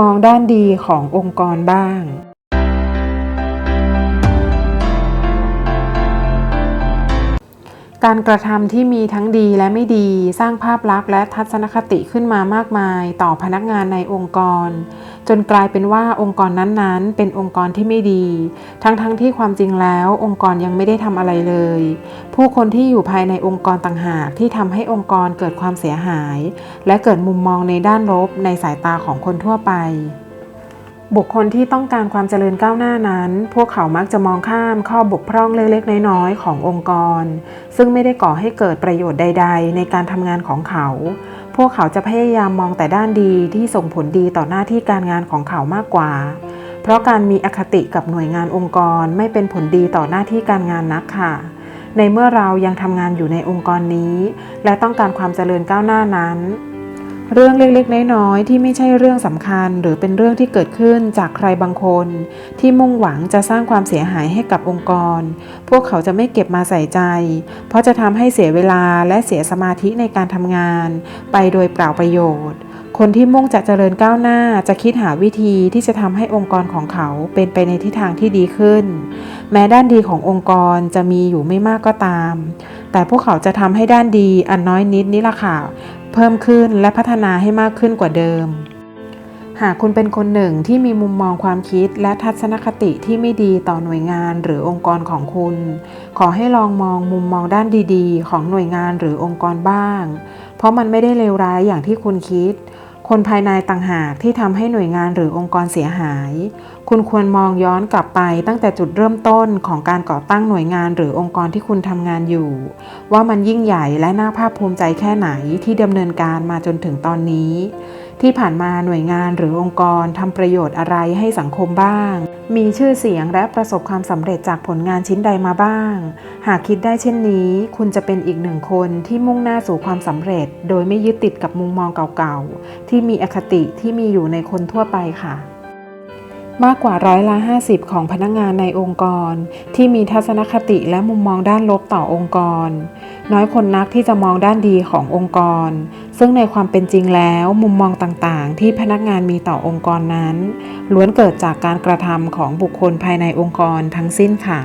มองด้านดีขององค์กรบ้าง การกระทำที่มีทั้งดีและไม่ดี สร้างภาพลักษณ์และทัศนคติขึ้นมามากมาย ต่อพนักงานในองค์กร จนกลายเป็นว่าองค์กรนั้นๆ เป็นองค์กรที่ไม่ดี ทั้งๆทที่ความจริงแล้วองค์กรยังไม่ได้ทำอะไรเลย ผู้คนที่อยู่ภายในองค์กรต่างหากที่ทำให้องค์กรเกิดความเสียหาย และเกิดมุมมองในด้านลบในสายตาของคนทั่วไป บุคคลที่ต้องการความเจริญก้าวหน้านั้น พวกเขามักจะมองข้ามข้อบกพร่องเล็กๆ น้อยๆ ขององค์กร ซึ่งไม่ได้ก่อให้เกิดประโยชน์ใด ๆ ในการทำงานของเขา พวกเขาจะพยายามมองแต่ด้านดีที่ส่งผลดีต่อหน้าที่การงานของเขามากกว่า เพราะการมีอคติกับหน่วยงานองค์กรไม่เป็นผลดีต่อหน้าที่การงานนักค่ะ ในเมื่อเรายังทำงานอยู่ในองค์กรนี้ และต้องการความเจริญก้าวหน้านั้น เรื่องเล็กๆ น้อยๆ ที่ไม่ใช่เรื่องสำคัญ หรือเป็นเรื่องที่เกิดขึ้นจากใครบางคน ที่มุ่งหวังจะสร้างความเสียหายให้กับองค์กร พวกเขาจะไม่เก็บมาใส่ใจ เพราะจะทำให้เสียเวลาและเสียสมาธิในการทำงาน ไปโดยเปล่าประโยชน์ คนที่มุ่งจะเจริญก้าวหน้าจะคิดหาวิธีที่จะทำให้องค์กรของเขาเป็นไปในทิศทางที่ดีขึ้น แม้ด้านดีขององค์กรจะมีอยู่ไม่มากก็ตามแต่พวกเขาจะทำให้ด้านดีอันน้อยนิดนี้ล่ะค่ะ เพิ่มขึ้นและพัฒนาให้มากขึ้นกว่าเดิม หากคุณเป็นคนหนึ่งที่มีมุมมองความคิดและทัศนคติที่ไม่ดีต่อหน่วยงานหรือองค์กรของคุณ ขอให้ลองมองมุมมองด้านดีๆ ของหน่วยงานหรือองค์กรบ้าง เพราะมันไม่ได้เลวร้ายอย่างที่คุณคิด คนภายในต่างหากที่ทำให้หน่วยงานหรือองค์กรเสียหาย คุณควรมองย้อนกลับไปตั้งแต่จุดเริ่มต้นของการก่อตั้งหน่วยงานหรือองค์กรที่คุณทำงานอยู่ ว่ามันยิ่งใหญ่และน่าภาคภูมิใจแค่ไหนที่ดำเนินการมาจนถึงตอนนี้ ที่ผ่านมาหน่วยงานหรือองค์กรทำประโยชน์อะไรให้สังคมบ้าง มีชื่อเสียงและประสบความสำเร็จจากผลงานชิ้นใดมาบ้าง หากคิดได้เช่นนี้ คุณจะเป็นอีกหนึ่งคนที่มุ่งหน้าสู่ความสำเร็จ โดยไม่ยึดติดกับมุมมองเก่าๆที่มีอคติที่มีอยู่ในคนทั่วไปค่ะ มากกว่าร้อยละ 50 ของพนักงานในองค์กร ที่มีทัศนคติและมุมมองด้านลบต่อองค์กร น้อยคนนักที่จะมองด้านดีขององค์กร ซึ่งในความเป็นจริงแล้ว มุมมองต่างๆ ที่พนักงานมีต่อองค์กรนั้น ล้วนเกิดจากการกระทำของบุคคลภายในองค์กรทั้งสิ้นค่ะ